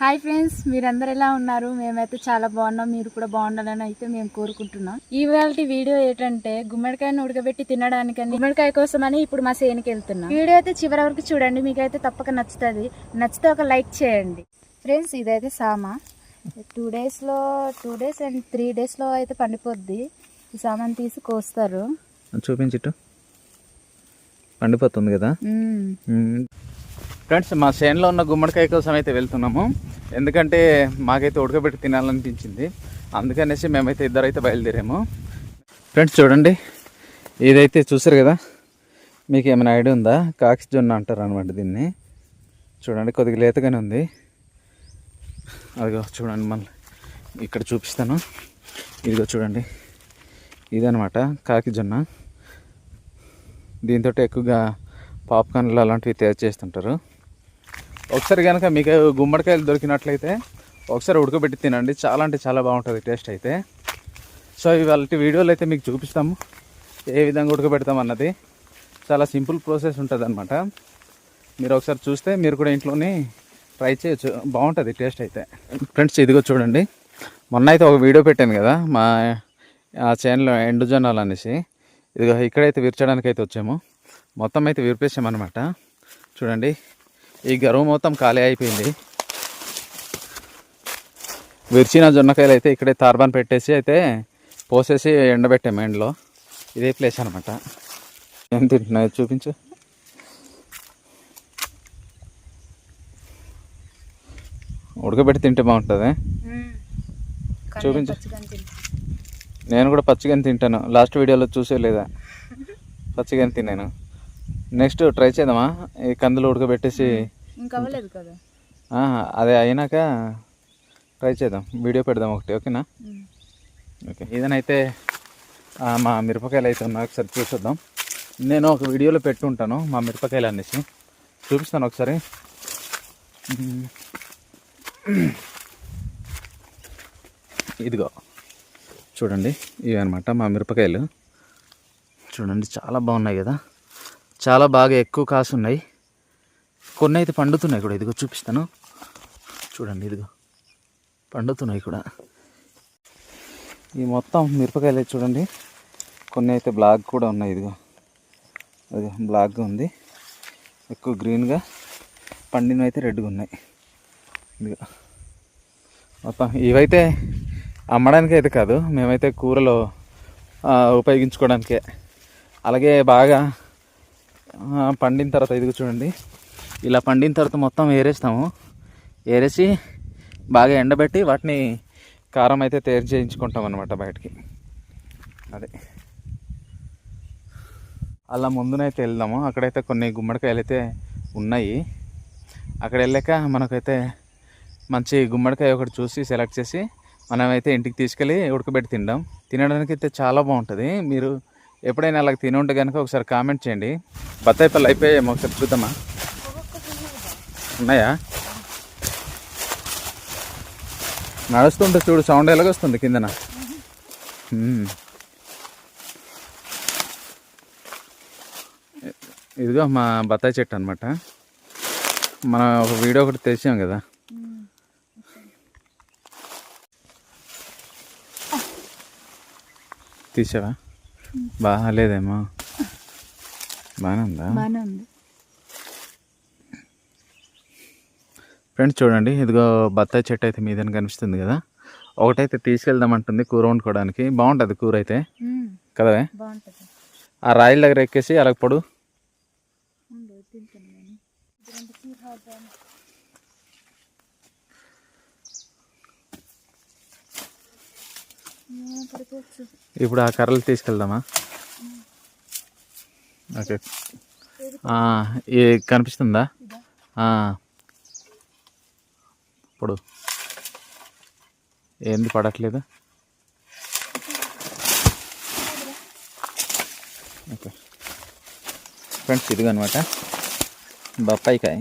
Hi friends మీరందరు ఎలా ఉన్నారు? మేమైతే చాలా బాగున్నాం మీరు కూడా బాగుండాలని అయితే మేము కోరుకుంటున్నాం. ఇవాళ వీడియో ఏంటంటే గుమ్మడికాయను ఉడకబెట్టి తినడానికని గుమ్మడికాయ కోసమని ఇప్పుడు మా సేనికి వెళ్తున్నాం. వీడియో అయితే చివరి వరకు చూడండి మీకైతే తప్పక నచ్చుతుంది. నచ్చితే ఒక లైక్ చేయండి. ఫ్రెండ్స్ ఇదైతే సామా. టూ డేస్లో టూ డేస్ అండ్ త్రీ డేస్లో అయితే పండిపోద్ది. ఈ సామాన్ తీసి కోస్తారు. చూపించిట్టు. పండిపోతుంది కదా. ఫ్రెండ్స్ మా చేనులో ఉన్న గుమ్మడికాయ కోసం అయితే వెళ్తున్నాము. ఎందుకంటే మాకైతే ఉడకబెట్టి తినాలనిపించింది. అందుకనేసి మేమైతే ఇద్దరైతే బయలుదేరాము. ఫ్రెండ్స్ చూడండి. ఇదైతే చూసారు కదా? మీకు ఏమైనా ఐడియా ఉందా? కాకి జొన్న అంటారు అనమాట దీన్ని. చూడండి కొద్దిగా లేతగానే ఉంది. అదిగో చూడండి మళ్ళీ. ఇక్కడ చూపిస్తాను. ఇదిగో చూడండి. ఇదనమాట కాకి జొన్న. దీంతో ఎక్కువగా పాప్కార్న్లు అలాంటివి తయారు చేస్తుంటారు. ఒకసారి కనుక మీకు గుమ్మడికాయలు దొరికినట్లయితే ఒకసారి ఉడకబెట్టి తినండి. చాలా అంటే చాలా బాగుంటుంది టేస్ట్ అయితే. సో ఇవాళ వీడియోలు అయితే మీకు చూపిస్తాము. ఏ విధంగా ఉడకబెడతాం అన్నది. చాలా సింపుల్ ప్రాసెస్ ఉంటుంది అనమాట మీరు ఒకసారి చూస్తే మీరు కూడా ఇంట్లోనే ట్రై చేయొచ్చు. బాగుంటుంది టేస్ట్ అయితే. ఫ్రెండ్స్ ఇదిగో చూడండి. మొన్న అయితే ఒక వీడియో పెట్టాను కదా మా ఆ ఎండు జొన్నలు అనేసి. ఇదిగో ఇక్కడైతే విరచడానికి అయితే వచ్చాము. మొత్తం అయితే విరిపేసామన్నమాట. చూడండి. ఈ గరువు మొత్తం ఖాళీ అయిపోయింది. విరిచిన జొన్నకాయలు అయితే ఇక్కడే తార్బాన్ పెట్టేసి అయితే పోసేసి ఎండబెట్టాము ఎండలో. ఇదే ప్లేస్ అనమాట ఏం తింటున్నాయో చూపించు. ఉడకబెట్టి తింటే బాగుంటుంది. చూపించు. నేను కూడా పచ్చిగాని తింటాను. లాస్ట్ వీడియోలో చూసే లేదా పచ్చిగాని తిన్నాను. నెక్స్ట్ ట్రై చేద్దామా? ఈ కందులు ఉడకబెట్టేసి ఇంకా అవ్వలేదు కదా? ఆ, అదే అయినాక ట్రై చేద్దాం. వీడియో పెడదాం ఒకటి ఓకేనా. ఓకే. ఇదనైతే మా మిరపకాయలు అయితే ఉన్నాయి. ఒకసారి చూసొద్దాం. నేను ఒక వీడియోలో పెట్టుంటాను మా మిరపకాయలు అనేసి. చూపిస్తాను ఒకసారి. ఇదిగో. చూడండి ఇవి అనమాట మా మిరపకాయలు. చూడండి చాలా బాగున్నాయి కదా. చాలా బాగా ఎక్కువ కాసు ఉన్నాయి కొన్ని అయితే పండుతున్నాయి కూడా. ఇదిగో చూపిస్తాను. చూడండి ఇదిగో. పండుతున్నాయి కూడా. ఈ మొత్తం మిరపకాయలు చూడండి. కొన్ని అయితే బ్లాక్ కూడా ఉన్నాయి ఇదిగో. అది బ్లాక్గా ఉంది. ఎక్కువ గ్రీన్గా పండినవి అయితే రెడ్గా ఉన్నాయి. ఇదిగో. మొత్తం ఇవైతే అమ్మడానికి అయితే కాదు. మేమైతే కూరలో ఉపయోగించుకోవడానికే. అలాగే బాగా పండిన తర్వాత ఇదిగో చూడండి. ఇలా పండిన తర్వాత మొత్తం ఏరేస్తాము. ఏరేసి బాగా ఎండబెట్టి వాటిని కారం అయితే తయారు చేయించుకుంటాం అనమాట బయటికి. అదే. అలా ముందునైతే వెళ్దాము. అక్కడైతే కొన్ని గుమ్మడికాయలు అయితే ఉన్నాయి. అక్కడ వెళ్ళాక మనకైతే మంచి గుమ్మడికాయ ఒకటి చూసి సెలెక్ట్ చేసి మనమైతే ఇంటికి తీసుకెళ్ళి ఉడకబెట్టి తిందాం. తినడానికి అయితే చాలా బాగుంటుంది. మీరు ఎప్పుడైనా అలాగ తిని ఉంటే కనుక ఒకసారి కామెంట్ చేయండి. బత్తాయి పళ్ళు అయిపోయాయేమో ఒకసారి చూద్దామా? ఉన్నాయా? నడుస్తుంటే చూడు సౌండ్ ఎలాగొస్తుంది కిందన? ఇదిగో మా బత్తాయి చెట్టు అనమాట మనం ఒక వీడియో ఒకటి తెచ్చాం కదా. తీసావా? బాగాలేదేమో. బాగానే ఉందా బాగానే ఉంది. ఫ్రెండ్స్ చూడండి ఇదిగో బత్తాయి చెట్టు అయితే మీదని కనిపిస్తుంది కదా. ఒకటైతే తీసుకెళ్దామంటుంది కూర వండుకోవడానికి. బాగుంటుంది కూర అయితే. కదా? ఆ రాయిల దగ్గర ఎక్కేసి అలా పొడు ఉండు, తింటాను నేను. ఇదంతా చీర హాజాను. ఏం పడుకోవచ్చు ఇప్పుడు ఆ కర్రలు తీసుకెళ్దామా? ఓకే. ఏ కనిపిస్తుందా? ఇప్పుడు. ఏంది పడట్లేదు? ఓకే. ఫ్రెండ్స్ ఇదిగో అనమాట బత్తాయికాయ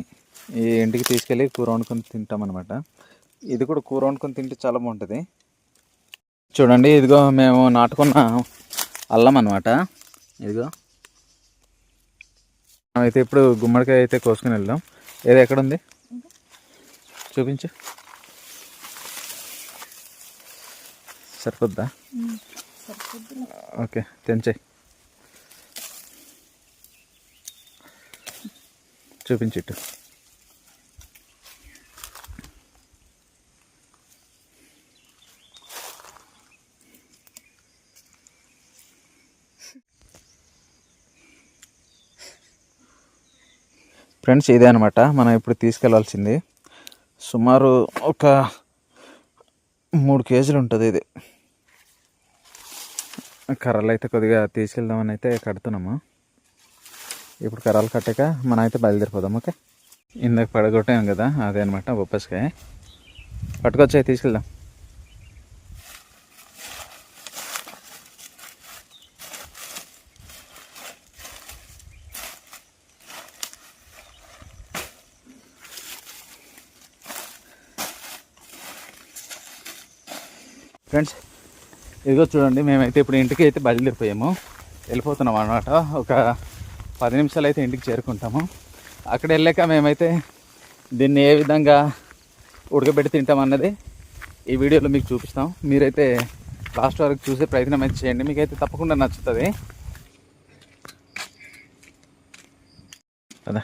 ఈ ఇంటికి తీసుకెళ్ళి కూర వండుకొని తింటామన్నమాట ఇది కూడా కూర వండుకొని తింటే చాలా బాగుంటుంది. చూడండి ఇదిగో మేము నాటుకున్న అల్లం అనమాట ఇదిగో. అయితే ఇప్పుడు గుమ్మడికాయ అయితే కోసుకుని వెళ్దాం. ఏదో ఎక్కడ ఉంది చూపించు. సరిపోద్దా? ఓకే తెంచాయి చూపించిట్టు. ఫ్రెండ్స్ ఇదే అనమాట మనం ఇప్పుడు తీసుకెళ్ళాల్సింది. సుమారు ఒక మూడు కేజీలు ఉంటుంది ఇది. కర్రలు అయితే కొద్దిగా తీసుకెళ్దామని అయితే కడుతున్నాము. ఇప్పుడు కర్రలు కట్టాక మనం అయితే బయలుదేరిపోదాం ఓకే? ఇందాక పడగొట్టాం కదా అదే అనమాట బొప్పస్కాయ పట్టుకొచ్చాయి తీసుకెళ్దాం. ఫ్రెండ్స్ ఇదిగో చూడండి మేమైతే ఇప్పుడు ఇంటికి అయితే బయలుదేరిపోయాము. వెళ్ళిపోతున్నాం అనమాట ఒక పది నిమిషాలు అయితే ఇంటికి చేరుకుంటాము. అక్కడ వెళ్ళాక మేమైతే దీన్ని ఏ విధంగా ఉడకబెట్టి తింటాం అన్నది ఈ వీడియోలో మీకు చూపిస్తాం. మీరైతే లాస్ట్ వరకు చూసే ప్రయత్నం అయితే చేయండి. మీకైతే తప్పకుండా నచ్చుతుంది. కదా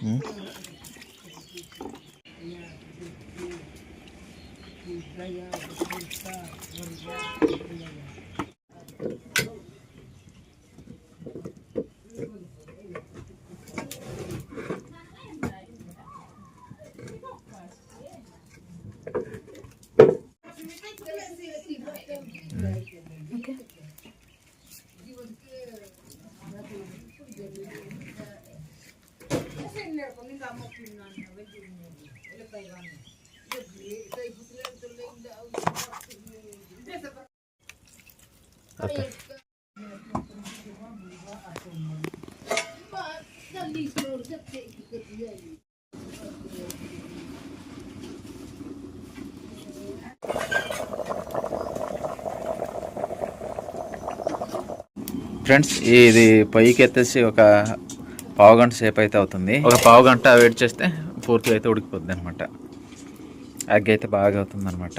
Hum? ఫ్రెండ్స్ ఇది పైకి ఎత్తేసి ఒక పావు గంట సేపు అయితే అవుతుంది. ఒక పావు గంట వెయిట్ చేస్తే పూర్తిగా అయితే ఉడికిపోద్ది అనమాట అగ్గి అయితే బాగా అవుతుంది అనమాట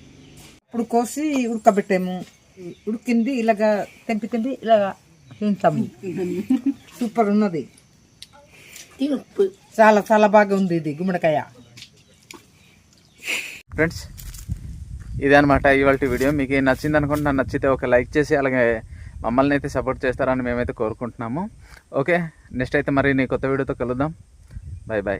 ఇప్పుడు కోసి ఉడకబెట్టాము. ఉడికింది ఇలాగా తెంపి తెంపి ఇలాగా తింటాము సూపర్ ఉన్నది. చాలా చాలా బాగా ఉంది ఇది గుమ్మడికాయ. ఫ్రెండ్స్ ఇదే అనమాట ఇవాళ వీడియో. మీకు నచ్చింది అనుకుంటున్నా నచ్చితే ఒక లైక్ చేసి అలాగే మమ్మల్ని అయితే సపోర్ట్ చేస్తారని మేమైతే కోరుకుంటున్నాము. ఓకే నెక్స్ట్ అయితే మరి నీ కొత్త వీడియోతో కలుద్దాం. Bye bye